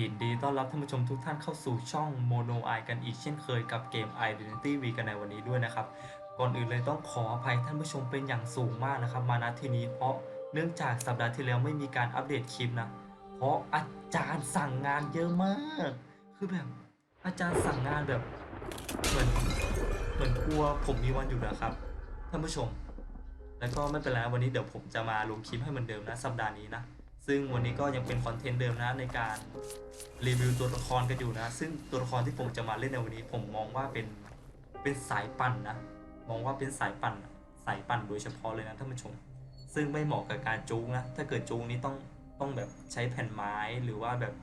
ยินดีต้อนรับท่านผู้ชมทุกท่านเข้าสู่ช่อง Mono Eye กันอีกเช่นเคยกับเกม Identity V กันในวันนี้ด้วยนะครับ ก่อนอื่นเลยต้องขออภัยท่านผู้ชมเป็นอย่างสูงมากนะครับ มาณที่นี้เพราะเนื่องจากสัปดาห์ที่แล้วไม่มีการอัปเดตคลิปนะ เพราะอาจารย์สั่งงานเยอะมาก คือแบบอาจารย์สั่งงานแบบเหมือนเหมือนกลัวผมมีวันหยุดนะครับท่านผู้ชม แล้วก็ไม่เป็นไรวันนี้เดี๋ยวผมจะมาลงคลิปให้เหมือนเดิมนะสัปดาห์นี้นะ ซึ่งวันนี้ก็ยังเป็นคอนเทนต์เดิมนะในการรีวิวตัวละครกันอยู่นะ ซึ่งตัวละครที่ผมจะมาเล่นในวันนี้ ผมมองว่าเป็นเป็นสายปั่นนะ มองว่าเป็นสายปั่นสายปั่นโดยเฉพาะเลยนะท่านผู้ชม ซึ่งไม่เหมาะกับการจูงนะ ถ้าเกิดจูงนี้ต้องต้องแบบใช้แผ่นไม้หรือว่าแบบ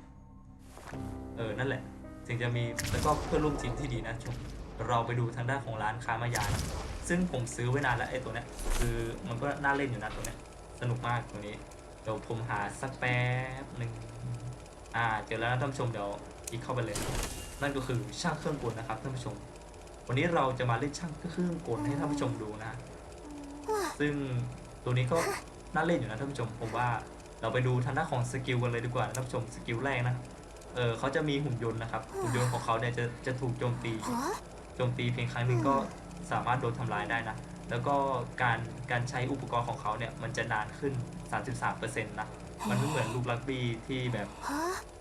เออนั่นแหละถึงจะมีแล้วก็เพื่อนร่วมทีมที่ดีนะชมเราไปดูทางด้านของร้านค้ามายานะซึ่งผมซื้อไว้นานแล้วไอ้ตัวเนี้ยคือมันก็น่าเล่นอยู่นะตัวเนี้ยสนุกมากตัวนี้ เดี๋ยวผมหาสักแป๊บหนึ่งอ่าเจอแล้วนะท่านผู้ชมเดี๋ยวคลิกเข้าไปเลย นั่นก็คือช่างเครื่องกลนะครับท่านผู้ชม วันนี้เราจะมาเล่นช่างเครื่องกลให้ท่านผู้ชมดูนะ ซึ่งตัวนี้ก็น่าเล่นอยู่นะท่านผู้ชมผมว่าเราไปดูทางด้านของสกิลกันเลยดีกว่าท่านผู้ชมสกิลแรกนะเออเขาจะมีหุ่นยนต์นะครับหุ่นยนต์ของเขาเนี่ยจะจะถูกโจมตีโจมตีเพียงครั้งหนึ่งก็สามารถโดนทำลายได้นะ แล้วก็การการใช้อุปกรณ์ของเขาเนี่ยมันจะนานขึ้น 33%นะมันไม่เหมือนลูกรักบี้ที่แบบ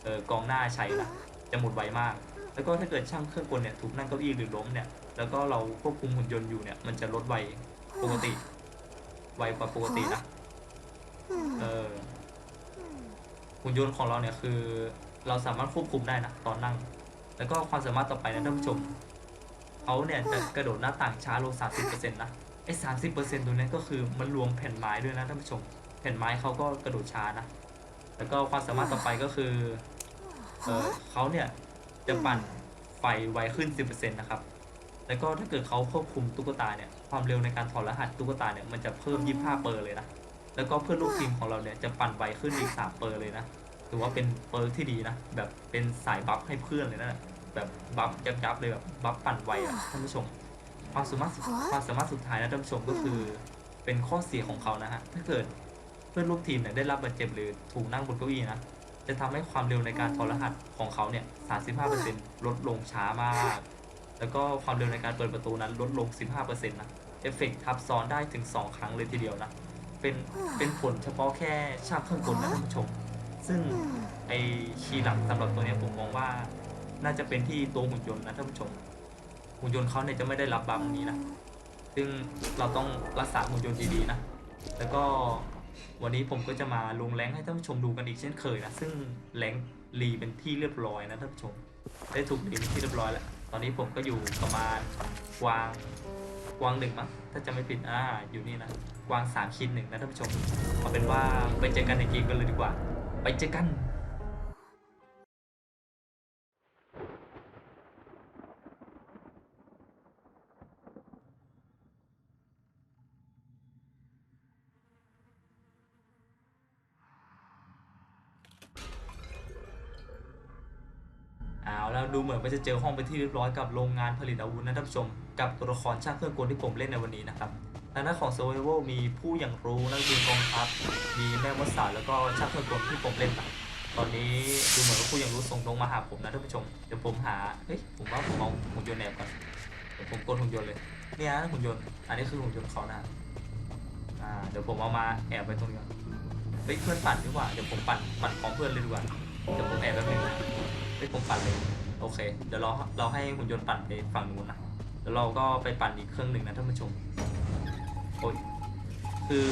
เออกองหน้าใช้นะจะหมดไวมาก แล้วก็ถ้าเกิดช่างเครื่องกลเนี่ยถูกนั่งเก้าอี้หรือล้มเนี่ยแล้วก็เราควบคุมหุ่นยนต์อยู่เนี่ยมันจะลดไวปกติ ไวกว่าปกตินะเออหุ่นยนต์ของเราเนี่ยคือ เราสามารถควบคุมได้นะตอนนั่ง แล้วก็ความสามารถต่อไปนะท่านผู้ชมเขาเนี่ยจะกระโดดหน้าต่างช้าลง30%นะ ไอ้สามสิบเปอร์เซ็นต์ตัวนี้ก็คือมันรวมแผ่นไม้ด้วยนะท่านผู้ชม แผ่นไม้เขาก็กระโดดช้านะ แล้วก็ความสามารถต่อไปก็คือเออเขาเนี่ยจะปั่นไฟไวขึ้น10%นะครับ แล้วก็ถ้าเกิดเขาควบคุมตุ๊กตาเนี่ยความเร็วในการถอดรหัสตุ๊กตาเนี่ยมันจะเพิ่ม25เปอร์เลยนะ แล้วก็เพื่อนลูกทีมของเราเนี่ยจะปั่นไวขึ้นอีก3เปอร์เลยนะถือว่าเป็นเปอร์ที่ดีนะ แบบเป็นสายบัฟให้เพื่อนเลยนะ แบบบัฟยับยับๆเลยแบบบัฟปั่นไวอะท่านผู้ชม ความสามารถสุดความสามารถสุดท้ายนะท่านผู้ชมก็คือ เป็นข้อเสียของเขานะฮะถ้าเกิดเพื่อนร่วมทีมเนี่ยได้รับบาดเจ็บหรือถูกนั่งบนเก้าอี้นะจะทำให้ความเร็วในการถอดรหัสของเขาเนี่ย 35%ลดลงช้ามาก แล้วก็ความเร็วในการเปิดประตูนั้นลดลง 15%นะ เอฟเฟกต์ทับซ้อนได้ถึง 2 ครั้งเลยทีเดียวนะ เป็น เป็นผลเฉพาะแค่ช่างเครื่องกลนะท่านผู้ชม ซึ่งไอคีย์หลักสำหรับตัวเนี้ยผมมองว่า น่าจะเป็นที่ตัวหุ่นยนต์นะท่านผู้ชม หุ่นยนต์เขาเนี่ยจะไม่ได้รับบัฟนี้นะ ซึ่งเราต้องรักษาหุ่นยนต์ดีๆนะ แล้วก็วันนี้ผมก็จะมาลงแรงให้ท่านผู้ชมดูกันอีกเช่นเคยนะ ซึ่งแรงรีเป็นที่เรียบร้อยนะท่านผู้ชม ได้ถูกรีเป็นที่เรียบร้อยแล้ว ตอนนี้ผมก็อยู่ประมาณกวางกวางหนึ่งมั้งถ้าจะไม่ผิดอ่าอยู่นี่นะกวางสามคิดหนึ่งนะท่านผู้ชมเอาเป็นว่าไปเจอกันในเกมกันเลยดีกว่า ไปเจอกัน เอา แล้วดูเหมือนว่าจะเจอห้องเป็นที่เรียบร้อยกับโรงงานผลิตอาวุธนะท่านผู้ชม กับตัวละครช่างเครื่องกลที่ผมเล่นในวันนี้นะครับทางด้านของ Survival มีผู้อย่างรู้นักบินกองทัพมีแม่มดสาวแล้วก็ช่างเครื่องกลที่ผมเล่นนะตอนนี้ดูเหมือนว่าผู้อย่างรู้ส่งตรงมาหาผมนะท่านผู้ชมเดี๋ยวผมหาเฮ้ยผมว่าผมเอาหุ่นยนต์แอบก่อนเดี๋ยวผมกดหุ่นยนต์เลยเนี่ยนะหุ่นยนต์อันนี้คือหุ่นยนต์เขานะอ่าเดี๋ยวผมเอามาแอบไว้ตรงนี้ก่อนเฮ้ยเพื่อนปั่นดีกว่าเดี๋ยวผมปั่นปั่นของเพื่อนเลยดีกว่าเดี๋ยวผมแอบแป๊บนึง เฮ้ยผมปั่นเลยโอเค เดี๋ยวเราเราให้หุ่นยนต์ปั่นไปฝั่งนู้นนะแล้วเราก็ไปปั่นอีกเครื่องหนึ่งนะท่านผู้ชมโอ้ยคือ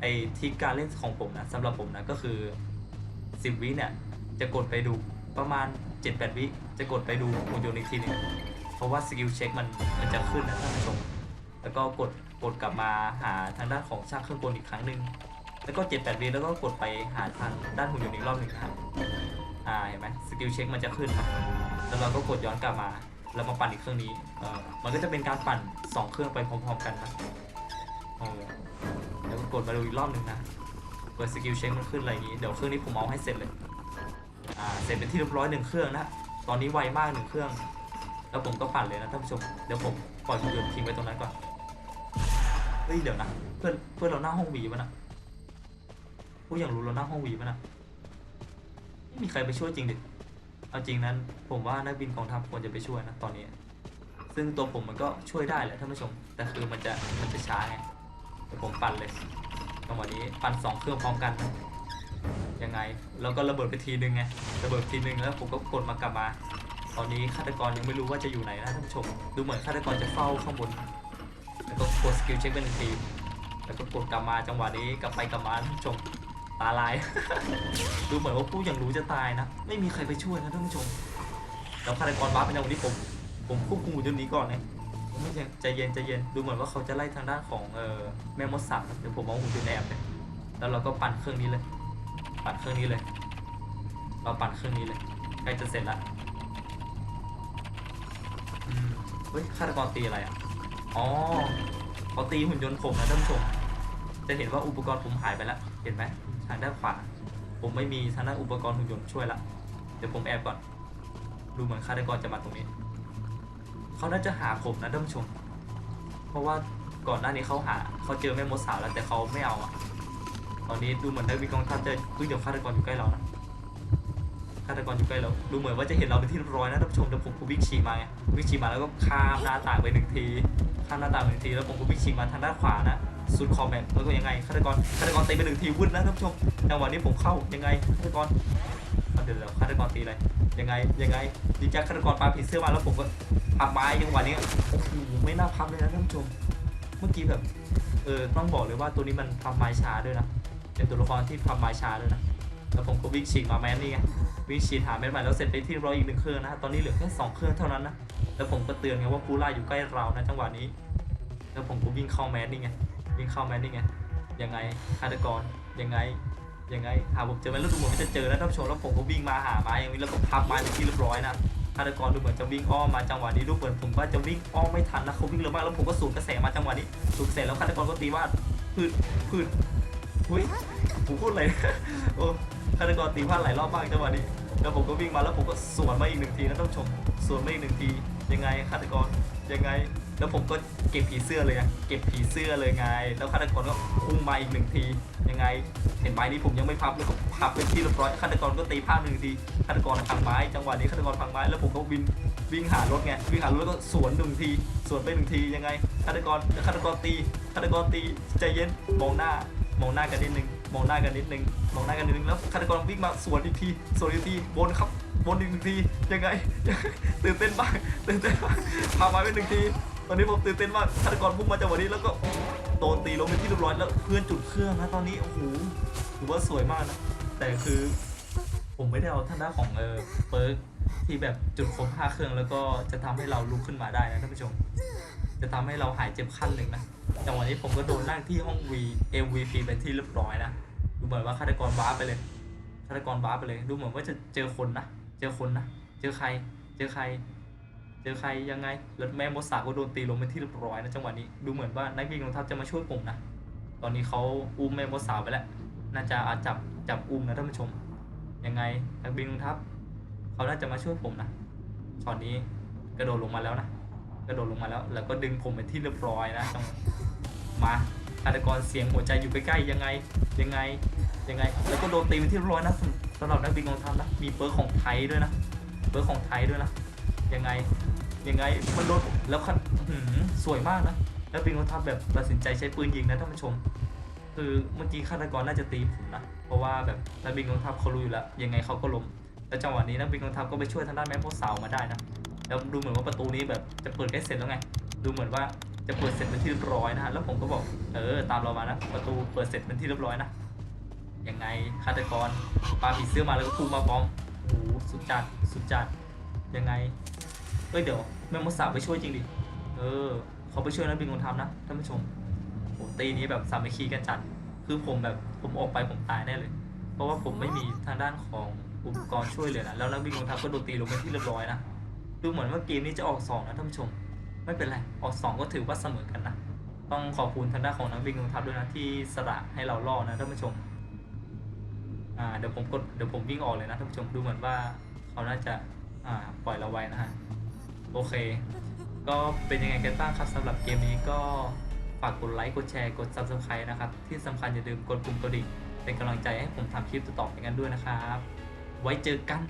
ไอที่การเล่นของผมนะสำหรับผมนะก็คือสิบวิเนี่ย จะกดไปดูประมาณ 7-8 วิจะกดไปดูหุ่นยนต์อีกทีหนึงเพราะว่าสกิลเช็คมันมันจะขึ้นนะท่านผู้ชมแล้วก็กดกดกลับมาหาทางด้านของช่างเครื่องกลอีกครั้งหนึ่งแล้วก็ 7-8 วิแล้วก็กดไปหาทางด้านหุ่นยนต์อีกรอบหนึ่งครับ อ่าเห็นไหมสกิลเช็คมันจะขึ้นแล้วเราก็กดย้อนกลับมาแล้วมาปั่นอีกเครื่องนี้เออมันก็จะเป็นการปั่น 2 เครื่องไปพร้อมๆกันนะเออแล้วก็กดมาดูอีกรอบหนึ่งนะเปิดสกิลเช็คมันขึ้นอะไรนี้ เดี๋ยวเครื่องนี้ผมเอาให้เสร็จเลย อ่า เสร็จเป็นที่เรียบร้อยหนึ่งเครื่องนะ ตอนนี้ไวมากหนึ่งเครื่อง แล้วผมก็ปั่นเลยนะท่านผู้ชม เดี๋ยวผมปล่อยหุ่นยนทิ้งไว้ตรงนั้นก่อน เฮ้ย เดี๋ยวนะ เพื่อนเพื่อนเราหน้าห้องวีป่ะนะผู้อย่างรู้เราหน้าห้องวีป่ะนะ ไม่มีใครไปช่วยจริงดิเอาจริงนั้น ผมว่านักบินกองทัพควรจะไปช่วยนะตอนนี้ ซึ่งตัวผมมันก็ช่วยได้แหละท่านผู้ชม แต่คือมันจะมันจะช้าไงเดี๋ยวผมปั่นเลยจังหวะนี้ปั่นสองเครื่องพร้อมกันนะยังไง แล้วก็ระเบิดไปทีนึงไงระเบิดทีนึงแล้วผมก็กดมากลับมา ตอนนี้ฆาตกรยังไม่รู้ว่าจะอยู่ไหนนะท่านผู้ชม ดูเหมือนฆาตกรจะเฝ้าข้างบน แล้วก็กดสกิลเช็คเป็นที แล้วก็กดกลับมาจังหวะนี้กลับไปกลับมาท่านผู้ชม ตาลาย ดูเหมือนว่าผู้อย่างรู้จะตายนะ ไม่มีใครไปช่วยนะท่านผู้ชมแล้วฆาตกรบ้าเป็นอย่างวันนี้ผม ผมควบคุมอยู่ตรงนี้ก่อนนะผมไม่ใช่ใจเย็นใจเย็น ดูเหมือนว่าเขาจะไล่ทางด้านของเอ่อแม่มดสับเดี๋ยวผมเอาหุ่นยนต์แอบเลยแล้วเราก็ปั่นเครื่องนี้เลย ปั่นเครื่องนี้เลย เราปั่นเครื่องนี้เลยใกล้จะเสร็จล้วอืมเฮ้ยฆาตกรตีอะไรอะ อ๋อเขาตีหุ่นยนต์ผมนะท่านผู้ชม จะเห็นว่าอุปกรณ์ผมหายไปแล้ว เห็นไหม ทางด้านขวา ผมไม่มีทางด้านอุปกรณ์หุ่นยนต์ช่วยละเดี๋ยวผมแอบก่อน ดูเหมือนฆาตกรจะมาตรงนี้ เขาน่าจะหาผมนะท่านผู้ชม เพราะว่าก่อนหน้านี้เขาหาเขาเจอแม่มดสาวแล้วแต่เขาไม่เอาอะตอนนี้ดูเหมือนได้วิกองทัพจะคุยเดี๋ยวฆาตกรอยู่ใกล้เรานะฆาตกรอยู่ใกล้เราดูเหมือนว่าจะเห็นเราเป็นที่ร้อยนะท่านผู้ชมแต่ผมก็วิ่งฉีมาไงวิ่งฉีมาแล้วก็ข้ามหน้าต่างไปหนึ่งทีข้ามหน้าต่างไปหนึ่งทีแล้วผมก็วิ่งฉีมาทางด้านขวานะ สุดคอมแบทแล้วก็ยังไงฆาตกรฆาตกรตีไปหนึ่งทีวุ่นนะท่านผู้ชมจังหวะนี้ผมเข้ายังไงฆาตกรเอาเดี๋ยวเดี๋ยวฆาตกรตีอะไรยังไงยังไงดีจ้าฆาตกรปาผีเสื้อมาแล้วผมก็พับไม้จังหวะนี้โอ้โหไม่น่าพับเลยนะท่านผู้ชม เมื่อกี้แบบเออต้องบอกเลยว่าตัวนี้มันพับไม้ช้าด้วยนะเป็นตัวละครที่พับไม้ช้าด้วยนะแล้วผมก็วิ่งฉีกมาแมนนี่ไงวิ่งฉีกหาแมนใหม่แล้วเสร็จไปที่ร้อยอีกหนึ่งเครื่องนะตอนนี้เหลือแค่สองเครื่องเท่านั้นนะแล้วผมก็เตือนไงว่าปูล่าอยู่ใกล้เรานะจังหวะนี้ แล้วผมก็วิ่งเข้าแมนนี่ไง วิ่งเข้าแมนนี่ไงยังไงฆาตกรยังไงยังไงหาผมเจอไหมแล้วดูเหมือนจะเจอแล้วท่านผู้ชมแล้วผมก็วิ่งมาหาไม้อย่างนี้แล้วก็พับไม้เป็นที่เรียบร้อยนะฆาตกรดูเหมือนจะวิ่งอ้อมมาจังหวะนี้ดูเหมือนผมว่าจะวิ่งอ้อมไม่ทันนะเขาวิ่งเร็วมากแล้วผมก็สูดกระแสมาจังหวะนี้สูดกระแสแล้วฆาตกรก็ตีว่าพืดพืดอุ้ยผมพูดอะไรโอ้ฆาตกรตีพลาดหลายรอบมากจังหวะนี้ แล้วผมก็วิ่งมาแล้วผมก็สวนมาอีกหนึ่งทีนะท่านผู้ชมสวนมาอีกหนึ่งที ยังไงฆาตกรยังไง แล้วผมก็เก็บผีเสื้อเลยอะเก็บผีเสื้อเลยไง แล้วฆาตกรก็พุ่งมาอีกหนึ่งที ยังไง เห็นไม้นี้ผมยังไม่พับเลยก็พับเป็นที่เรียบร้อยฆาตกรก็ตีพลาดหนึ่งทีฆาตกรพังไม้จังหวะนี้ฆาตกรพังไม้แล้วผมก็วิ่งวิ่งหารถไงวิ่งหารถแล้วก็สวนหนึ่งทีสวนไปหนึ่งทียังไงฆาตกรฆาตกรตีฆาตกรตีใจเย็นมองหน้ามองหน้ากันนิดนึง มองหน้ากันนิดนึงมองหน้ากันนิดนึงแล้วฆาตกรวิ่งมาสวนอีกทีสวนอีกทีบนครับบนอีกหนึ่งทียังไงตื่นเต้นมากตื่นเต้นมากพาไม้ไปหนึ่งที ตอนนี้ผมตื่นเต้นมากฆาตกรพุ่งมาจากวันนี้แล้วก็โดนตีลงเป็นที่เรียบร้อยแล้วเพื่อนจุดเครื่องนะตอนนี้โอ้โหถือว่าสวยมากนะแต่คือผมไม่ได้เอาท่านด้านของเออเปิร์กที่แบบจุดครบห้าเครื่องแล้วก็จะทำให้เราลุกขึ้นมาได้นะท่านผู้ชม จะทำให้เราหายเจ็บขั้นหนึ่งนะจังหวะนี้ผมก็โดนนั่งที่ห้อง V MVP เป็นที่เรียบร้อยนะ เหมือนว่าฆาตกรบ้าไปเลยฆาตกรบ้าไปเลย ดูเหมือนว่าจะเจอคนนะเจอคนนะเจอใคร เจอใคร เจอใครยังไงแล้วแม่มดสาก็โดนตีลงเป็นที่เรียบร้อยนะจังหวะนี้ดูเหมือนว่านักบินกองทัพจะมาช่วยผมนะตอนนี้เขาอุ้มแม่มดสาวไปแล้วน่าจะอาจับจับอุ้มนะท่านผู้ชมยังไงนักบินกองทัพเขาน่าจะมาช่วยผมนะช็อตนี้กระโดดลงมาแล้วนะกระโดดลงมาแล้ว แล้วก็ดึงผมเป็นที่เรียบร้อยนะจังมา ฆาตกรเสียงหัวใจอยู่ใกล้ๆยังไงยังไงยังไง แล้วก็โดนตีเป็นที่ร้อยนะสำหรับนักบินกองทัพนะมีเปิร์กของไทยด้วยนะเปิร์กของไทยด้วยนะยังไงยังไงมันโดนแล้วคันอื้อหือสวยมากนะแล้วบินกองทัพแบบตัดสินใจใช้ปืนยิงนะท่านผู้ชม คือเมื่อกี้ฆาตกรน่าจะตีผมนะเพราะว่าแบบนักบินกองทัพเขารู้อยู่แล้วยังไงเขาก็ล้มแล้วจังหวะนี้นักบินกองทัพก็ไปช่วยทางด้านแม่พวกสาวมาได้นะแล้วดูเหมือนว่าประตูนี้แบบจะเปิดใกล้เสร็จแล้วไง ดูเหมือนว่า จะเปิดเสร็จเป็นที่เรียบร้อยนะฮะแล้วผมก็บอกเออตามเรามานะประตูเปิดเสร็จเป็นที่เรียบร้อยนะยังไงฆาตกรปาผีเสื้อมาแล้วก็พุ่งมาพร้อมโอ้โหสุดจัดสุดจัดยังไงเอ้ยเดี๋ยวแม่มดสาวไปช่วยจริงดิเออเขาไปช่วยนักบินคนทำนะท่านผู้ชมโอ้ตีนี้แบบสามัคคีกันจัดคือผมแบบผมออกไปผมตายแน่เลย เพราะว่าผมไม่มีทางด้านของอุปกรณ์ช่วยเลยนะแล้วนักบินกองทัพก็โดนตีลงเป็นที่เรียบร้อยนะดูเหมือนว่าเกมนี้จะออกสองนะท่านผู้ชม ไม่เป็นไรออกสองก็ถือว่าเสมอกันนะ ต้องขอบคุณทางด้านของนักบินกองทัพด้วยนะที่สละให้เรารอนะท่านผู้ชมอ่าเดี๋ยวผมกดเดี๋ยวผมวิ่งออกเลยนะท่านผู้ชมดูเหมือนว่าเขาน่าจะอ่าปล่อยเราไว้นะฮะโอเค ก็เป็นยังไงกันบ้างครับสำหรับเกมนี้ก็ฝากกดไลค์กดแชร์กด subscribe นะครับ ที่สำคัญอย่าลืมกดปุ่มกระดิ่งเป็นกำลังใจให้ผมทำคลิปต่อๆไปกันด้วยนะครับ ไว้เจอกัน